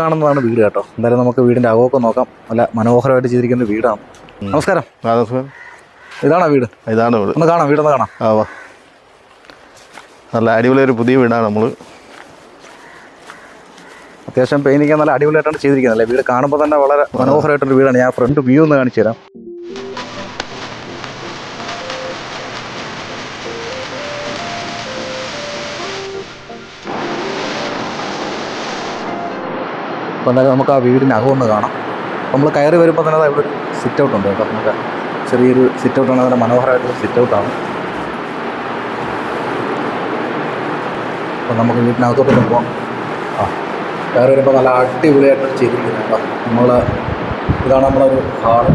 കാണുന്നതാണ് വീട് കേട്ടോ. എന്തായാലും നമുക്ക് വീടിന്റെ അകമൊക്കെ നോക്കാം. നല്ല മനോഹരമായിട്ട് ചെയ്തിരിക്കുന്ന വീടാണ്. നമസ്കാരം. ഇതാണോ വീട്? ഇതാണ് വീട്. ഒന്ന് കാണാം വീടൊന്ന് കാണാം. ആ വാ. നല്ല അടിപൊളി ഒരു പുതിയ വീടാണ് നമ്മൾ അത്യാവശ്യം പെയിന്റിങ് നല്ല അടിപൊളിയായിട്ടാണ് ചെയ്തിരിക്കുന്നത് അല്ലേ? വീട് കാണുമ്പോൾ തന്നെ വളരെ മനോഹരമായിട്ടൊരു വീടാണ്. ഞാൻ ഫ്രണ്ട് വ്യൂ ഒന്ന് കാണിച്ചു തരാം അപ്പോൾ എന്തായാലും നമുക്ക് ആ വീടിനകം ഒന്ന് കാണാം. നമ്മൾ കയറി വരുമ്പോൾ തന്നെ അവിടെ ഒരു സിറ്റ് ഔട്ട് ഉണ്ട് കേട്ടോ. നമുക്ക് ചെറിയൊരു സിറ്റ് ഔട്ടാണ് നല്ല മനോഹരമായിട്ടുള്ള സിറ്റ് ഔട്ടാണ് അപ്പോൾ നമുക്ക് വീട്ടിനകത്തോട്ട് പോകാം ആ കയറി വരുമ്പോൾ നല്ല അടിപൊളിയായിട്ട് ചെയ്തിരിക്കുന്നത് കേട്ടോ. നമ്മൾ ഇതാണ് നമ്മളൊരു ഹാൾ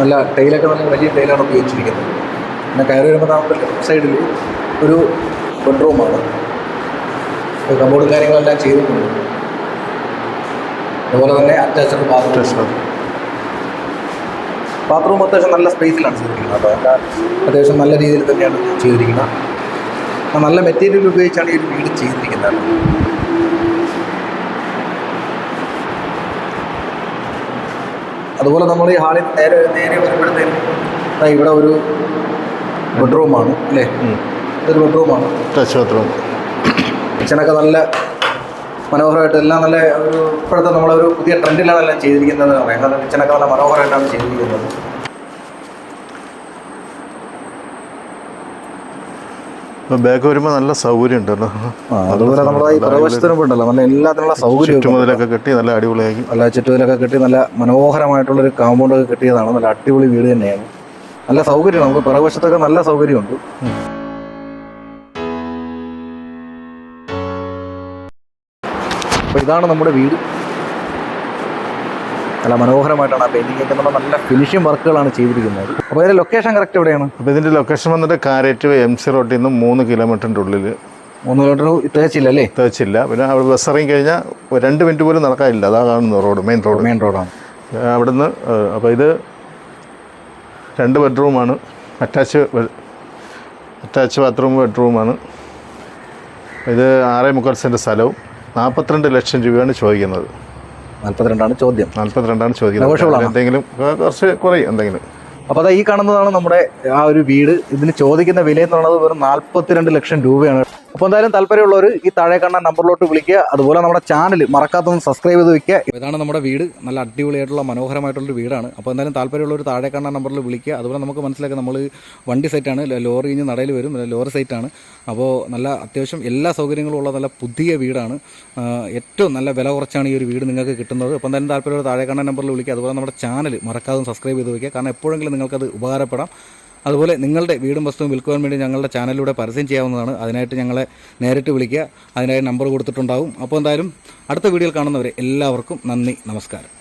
നല്ല ടൈലൊക്കെ നല്ല വലിയ ടൈലാണ് ഉപയോഗിച്ചിരിക്കുന്നത്. പിന്നെ കയറി വരുമ്പോൾ നമുക്ക് ലെഫ്റ്റ് സൈഡിൽ ഒരു ബെഡ്റൂമാണ് കമ്പോർഡ് കാര്യങ്ങളെല്ലാം ചെയ്തിട്ടുണ്ട്. അതുപോലെ തന്നെ അറ്റാച്ച്ഡ് ബാത്റൂം ബാത്റൂം അത്യാവശ്യം നല്ല സ്പേസിലാണ് ചെയ്തിരിക്കുന്നത്. അപ്പോൾ അതിന്റെ അത്യാവശ്യം നല്ല രീതിയിൽ തന്നെയാണ് ചെയ്തിരിക്കുന്നത്. നല്ല മെറ്റീരിയൽ ഉപയോഗിച്ചാണ് ഈ ഒരു വീട് ചെയ്തിരിക്കുന്നത്. അതുപോലെ നമ്മൾ ഈ ഹാളിൽ നേരെ നേരെ വരുമ്പോഴത്തേനും ദാ ഇവിടെ ഒരു ബെഡ്റൂമാണ്. അല്ലേ? ഇതൊരു ബെഡ്റൂമാണ്. Touch bathroom. കിച്ചണൊക്കെ നല്ല മനോഹരമായിട്ട് എല്ലാം നല്ല ഒരു ഇപ്പോഴത്തെ നമ്മളൊരു പുതിയ ട്രെൻഡിലാണ് എല്ലാം ചെയ്തിരിക്കുന്നത് പറയാം. കാരണം കിച്ചണൊക്കെ നല്ല മനോഹരമായിട്ടാണ് ചെയ്തിരിക്കുന്നത്. ബാക്ക് വരുമ്പോൾ നല്ല സൗകര്യം ഉണ്ടല്ലോ. അതുപോലെ നമ്മുടെ ഈ പ്രവേശത്തിനും ഉണ്ടല്ലോ. നല്ല എല്ലാത്തിനുള്ള സൗകര്യം ചുറ്റുമതിലൊക്കെ കെട്ടി നല്ല അടിപൊളിയാക്കി. നല്ല ചുറ്റുമതിലൊക്കെ കെട്ടി നല്ല മനോഹരമായിട്ടുള്ളൊരു കാമ്പൗണ്ടൊക്കെ കെട്ടിയതാണ്. നല്ല അടിപൊളി വീട് തന്നെയാണ്. നല്ല സൗകര്യം നമുക്ക് പിറകുവശത്തൊക്കെ നല്ല സൗകര്യമുണ്ട്. അപ്പോൾ ഇതാണ് നമ്മുടെ വീട്. നല്ല മനോഹരമായിട്ടാണ് ആ പെയിന്റിംഗ് ഒക്കെ. നമ്മൾ നല്ല ഫിനിഷിംഗ് വർക്കുകളാണ് ചെയ്തിരിക്കുന്നത്. അപ്പോൾ ഇതിന്റെ ലൊക്കേഷൻ കറക്റ്റ് എവിടെയാണ്? അപ്പോൾ ഇതിന്റെ ലൊക്കേഷൻ വന്നിട്ട് കാരറ്റ് എം സി റോട്ടിൽ നിന്ന് മൂന്ന് കിലോമീറ്ററിന്റെ ഉള്ളിൽ മൂന്ന് കിലോമീറ്റർ തേച്ചില്ല അല്ലേ തേച്ചില്ല പിന്നെ അവിടെ ബസ് ഇറങ്ങി കഴിഞ്ഞാൽ രണ്ട് മിനിറ്റ് പോലും നടക്കാനില്ല. അതാ കാണുന്നു റോഡ് മെയിൻ റോഡ് മെയിൻ റോഡാണ് അവിടുന്ന് അപ്പോൾ ഇത് രണ്ട് ബെഡ്റൂമാണ്. അറ്റാച്ച് അറ്റാച്ച് ബാത്റൂം ബെഡ്റൂമാണ് ഇത് ആറേ മുക്കാൽ സെന്റ് സ്ഥലവും നാൽപ്പത്തിരണ്ട് ലക്ഷം രൂപയാണ് ചോദിക്കുന്നത്. നാൽപ്പത്തിരണ്ടാണ് ചോദ്യം. നാൽപ്പത്തിരണ്ടാണ് ചോദിക്കുന്നത്. എന്തെങ്കിലും കുറച്ച് കുറയും എന്തെങ്കിലും. അപ്പോൾ അതാ ഈ കാണുന്നതാണ് നമ്മുടെ ആ ഒരു വീട്. ഇതിന് ചോദിക്കുന്ന വില എന്ന് പറയുന്നത് വെറും നാൽപ്പത്തിരണ്ട് ലക്ഷം രൂപയാണ്. അപ്പോൾ എന്തായാലും താല്പര്യമുള്ളവർ ഈ താഴെ കാണുന്ന നമ്പറിലോട്ട് വിളിക്കുക. അതുപോലെ നമ്മുടെ ചാനൽ മറക്കാത്തൊന്ന് സബ്സ്ക്രൈബ് ചെയ്ത് വെക്കുക. ഇതാണ് നമ്മുടെ വീട്. നല്ല അടിപൊളിയായിട്ടുള്ള മനോഹരമായിട്ടുള്ള വീടാണ്. അപ്പോൾ എന്തായാലും താല്പര്യമുള്ളവർ താഴെ കാണുന്ന നമ്പറിൽ വിളിക്കുക. അതുപോലെ നമുക്ക് മനസ്സിലാക്കി നമ്മൾ വണ്ടി സൈറ്റാണ് ലോറി കഴിഞ്ഞ് നടയിൽ വരും. ലോറി സൈറ്റാണ് അപ്പോൾ നല്ല അത്യാവശ്യം എല്ലാ സൗകര്യങ്ങളും ഉള്ള നല്ല പുതിയ വീടാണ്. ഏറ്റവും നല്ല വില കുറച്ചാണ് ഈ ഒരു വീട് നിങ്ങൾക്ക് കിട്ടുന്നത്. അപ്പോൾ എന്തായാലും താല്പര്യമുള്ള താഴെ കാണുന്ന നമ്പറിൽ വിളിക്കുക. അതുപോലെ നമ്മുടെ ചാനൽ മറക്കാതെ സബ്സ്ക്രൈബ് ചെയ്ത് വയ്ക്കുക കാരണം എപ്പോഴെങ്കിലും നിങ്ങൾക്കത് ഉപകാരപ്പെടാം. അതുപോലെ നിങ്ങളുടെ വീടും വസ്തുവും വിൽക്കുവാൻ വേണ്ടി ഞങ്ങളുടെ ചാനലിലൂടെ പരസ്യം ചെയ്യാവുന്നതാണ്. അതിനായിട്ട് ഞങ്ങളെ നേരിട്ട് വിളിക്കുക. അതിനായി നമ്പർ കൊടുത്തിട്ടുണ്ടാവും. അപ്പോൾ എന്തായാലും അടുത്ത വീഡിയോയിൽ കാണുന്നവരെ എല്ലാവർക്കും നന്ദി നമസ്കാരം.